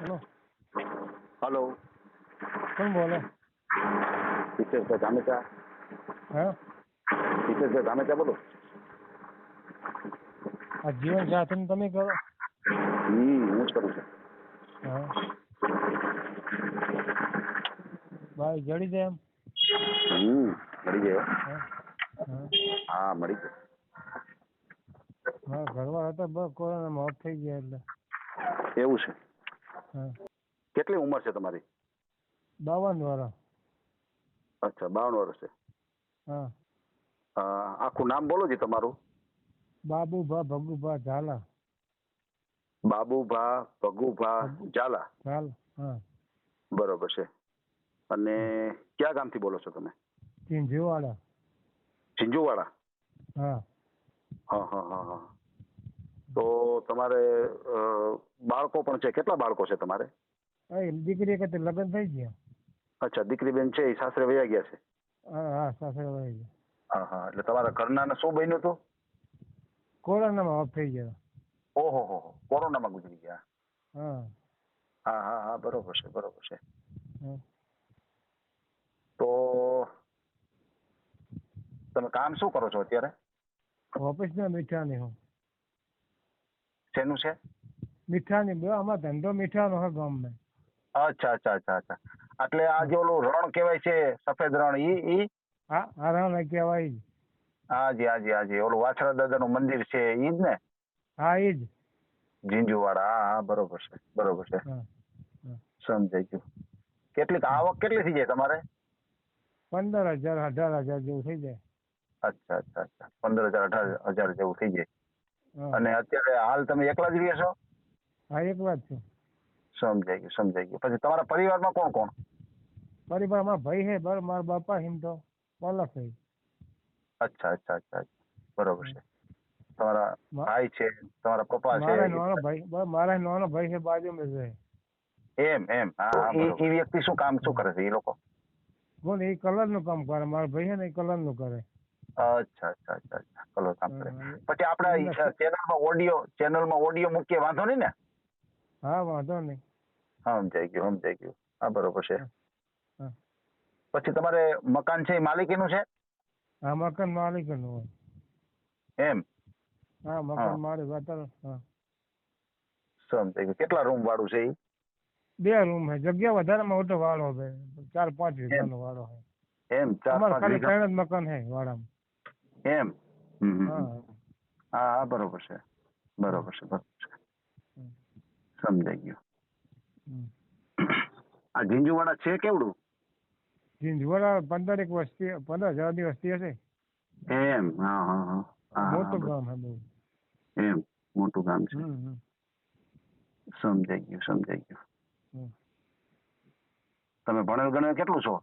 Hello hello. કોણ બોલે? હિતેશભાઈ ધામેચા હે? હિતેશભાઈ ધામેચા બોલો? આ જીવન સાથી તમે કરો. હમ હું જ કરું છું. હા? ભાઈ જડી જાય એમ. હમ મળી ગયો. હા? મળી ગયો. હા ઘરવાળા હતા બસ કોરોનામાં મોત થઈ ગયા એટલે. એવું છે. કેટલી ઉંમર છે તમારી? બાવન વર્ષ અચ્છા બાવન વર્ષ છે. હા. આખું નામ બોલો જી તમારું. બાબુભા ભગુભા ઝાલા. બાબુભા ભગુભા ઝાલા. ઝાલ બરોબર છે. અને ક્યાં ગામથી બોલો છો તમે? ચીંઝીવાડા ઝીંઝુવાડા હા. હા હા હા હા. તો તમારે બાળકો પણ છે. કેટલા બાળકો છે તમારે? દીકરી કરતે લગ્ન થઈ ગયા. અચ્છા દીકરી બેન છે એ સાસરે વયા ગયા છે? હા હા સાસરે વયા ગયા. હા હા એટલે તમારા ઘરના શું બન્યું હતું? કોરોનામાં ઓફ થઈ ગયા. ઓહો હો કોરોનામાં ગુજરી ગયા. હા. હા હા હા બરોબર છે બરોબર છે. તો તમે કામ શું કરો છો અત્યારે? ઓફિસના મીઠાની હું. શેનું છે? મીઠાની બે આમાં ધંધો મીઠાનો હે ગામમાં. અચ્છા અચ્છા અચ્છા અચ્છા. એટલે આ જે ઓલું રણ કહેવાય છે સફેદ રણ ઈ ઈ? હા આરામ કહેવાય જ હાજી હાજી હાજી ઓલું વાછરા દાદાનું મંદિર છે ઈ જ ને? હા ઈ જ. જીંજુવાડા હા હા બરોબર છે બરોબર છે. સમજાઈ ગયું. કેટલીક આવક કેટલી થઈ જાય તમારે? પંદર હજાર અઢાર હજાર જેવું થઈ જાય. અચ્છા અચ્છા અચ્છા. પંદર હજાર અઢાર હજાર જેવું થઈ જાય. અને અત્યારે હાલ તમે એકલા જ રહો છો? હા એકલા જ છું. સમજાઈ ગયું સમજાઈ ગયું. પછી તમારા પરિવારમાં કોણ કોણ? પરિવારમાં ભાઈ હે બર મારા બાપા હિમ તો અલગ થઈ અચ્છા અચ્છા અચ્છા. બરોબર છે. તમારા ભાઈ છે તમારા પપ્પા મારા નાનો ભાઈ મારા નાનો ભાઈ છે બાજુમાં છે એમ એમ. હા હા એ વ્યક્તિ શું કામ શું કરે છે એ લોકો? બોલ એ કલરનું કામ કરે. મારા ભાઈ છે ને એ કલરનું કરે. અચ્છા અચ્છા અચ્છા અચ્છા. કરે પછી આપડા ચેનલમાં ઓડિયો ચેનલમાં ઓડિયો મૂકીએ વાંધો નહીં ને? હા વાંધો નહીં. હા સમજાઈ ગયું સમજાઈ ગયું. હા બરોબર છે. પછી તમારે મકાન છે એ માલિકીનું છે? હા મકાન માલિકીનું હોય. એમ? હા હા. મકાન માલિક અત્યારે હા. સમજાઈ ગયું? કેટલા રૂમ વાળું છે એ બે રૂમ છે. જગ્યા વધારે મોટો વાળો છે. ચાર પાંચ વીઘાનો વાળો છે. એમ ચાર પાંચ વીઘા? મકાન છે વાડામાં એમ. હા. હા બરોબર છે. બરોબર છે બરોબર છે. સમજાઈ ગયું. આ ઝીંઝુવાડા છે કેવડું? ઝીંઝવાડા પંદર એક વસ્તી પંદર હજારની વસ્તી હશે. એમ હા હા હા. મોટું ગામ હે બહુ. એમ મોટું ગામ છે. સમજાઈ ગયું સમજાઈ ગયું. તમે ભણેલ ગણેલ કેટલું છો?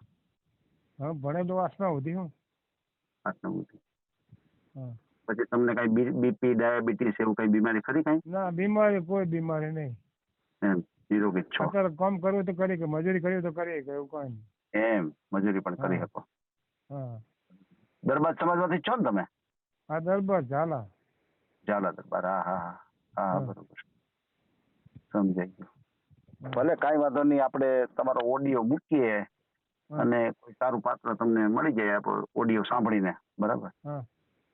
હા ભણેલો આઠમા સુધી હું. આઠમા હા. પછી તમને કઈ બીપી ડાયાબિટીસ એવું કઈ બીમારી ખરી કઈ? ના બીમારી કોઈ બીમારી નહીં. એમ જીરો કે છ. અત્યારે કામ કરવું તો કરી કે મજૂરી કરવી તો કરી કે એવું કઈ એમ મજૂરી પણ કરી શકો. હા. દરબાર સમાજમાંથી છો ને તમે? આ દરબાર ઝાલા. ઝાલા દરબાર હા હા હા. હા હા. બરોબર. સમજાઈ ગયું. ભલે કાંઈ વાંધો નહીં આપણે તમારો ઓડિયો મૂકીએ અને કોઈ સારું પાત્ર તમને મળી જાય ઓડિયો સાંભળીને બરાબર? હા.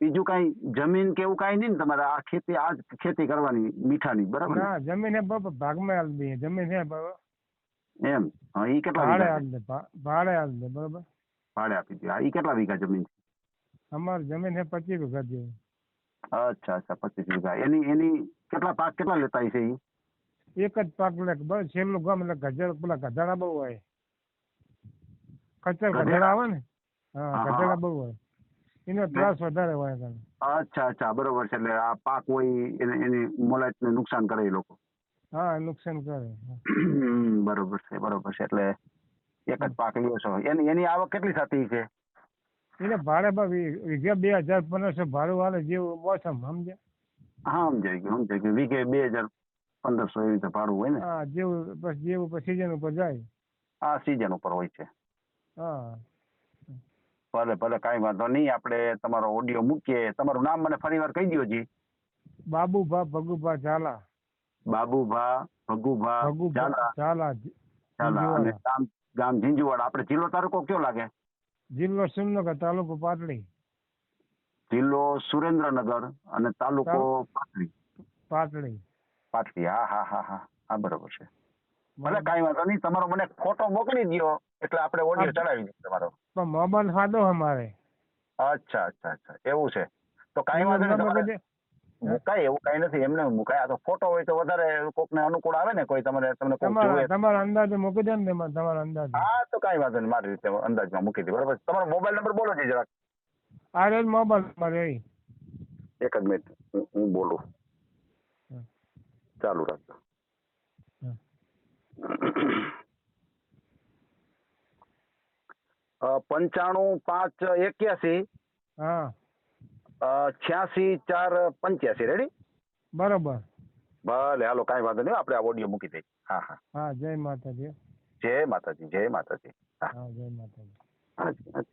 બીજું કાંઈ જમીન કે એવું કાંઈ નહીં ને તમારે આ ખેતી આ જ ખેતી કરવાની મીઠાની બરાબર ને? ના જમીન હે બાપા ભાગમાં હાલ દઈએ જમીન હે બાબા એમ? હા ઈ કેટલા ભાડે વીઘા હાલ છે? દે ભા- ભાડે હાલ દે બરોબર? ભાડે આપી દો. હા ઈ કેટલા વીઘા જમીન છે? અમારી જમીન હે પચીસ વીઘા જેવી. અચ્છા અચ્છા પચીસ વીઘા. એની એની કેટલા પાક કેટલા લેતા હશે ઈ? એક જ પાક લે બસ છેલ્લું ગામ એટલે ગજર પેલા ગધાડા બહુ હોય. કચર ગધેડા? ગધેડા આવે ને? હા હા, હા. ગધેડા બહુ હોય. એનો ત્રાસ વધારે હોય છે અચ્છા અચ્છા બરોબર છે. એટલે આ પાક હોય એને એની મોલાતને નુકસાન કરે એ લોકો. હા નુકસાન કરે બરોબર છે બરોબર છે. એટલે એક જ પાક લ્યો છો. એની એની આવક કેટલી થતી છે? એટલે ભાડે વીઘે બે હજાર પંદરસો ભાડું હાલે જેવું મોસમ સમજે હા સમજાઈ ગયું સમજાઈ ગયું. વીઘે બે હજાર પંદરસો એવી રીતે ભાડું હોય ને? હા જેવું જેવું સિઝન ઉપર જાય. આ સિઝન ઉપર હોય છે. હા. ભલે ભલે કાંઈ વાંધો નહીં આપણે તમારો ઓડિયો મૂકીએ. તમારું નામ મને ફરી વાર કહી દો જી. બાબુભા ભગુભા ઝાલા. બાબુભા ભગુભા ભગુ ઝાલા. ઝાલા અને ગામ ગામ ઝીંઝુવાડા. આપણે જિલ્લો તાલુકો કયો લાગે? જિલ્લો સુરેન્દ્રનગર તાલુકો પાટડી. જિલ્લો સુરેન્દ્રનગર અને તાલુકો પાટડી. પાટડી. પાટડી. હા હા હા હા. હા બરોબર છે. ભલે કાંઈ વાંધો નહીં તમારો મને ફોટો મોકલી દયો એટલે આપણે ઓડિયો ચડાવી દઈએ તમારો. પણ મોબાઈલ સાદો અમારે. અચ્છા અચ્છા અચ્છા એવું છે. તો કાંઈ વાંધો નહીં તમારે મુકાય એવું કાંઈ નથી એમને મુકાય. આ તો ફોટો હોય તો વધારે કોકને અનુકૂળ આવે ને કોઈ તમારે તમને કોક તમારા અંદાજે મૂકી દે ને તેમાં તમારા અંદાજે. હા તો કાંઈ વાંધો નહીં મારી રીતે અંદાજમાં મૂકી દે બરાબર? તમારો મોબાઈલ નંબર બોલો છે જરાક. આ રહ્યો મોબાઈલ નંબર એ. એક જ મિનિટ હું- બોલું. ચાલુ રાખજો. પંચાણું પાંચ એક્યાસી છ્યાસી ચાર પંચ્યાસી. રેડી બરોબર. ભલે હાલો કાંઈ વાંધો નહીં. આપણે આ ઓડિયો મૂકી દઈએ. હા હા. હા જય માતાજી. જય માતાજી જય માતાજી. હા. જય માતાજી.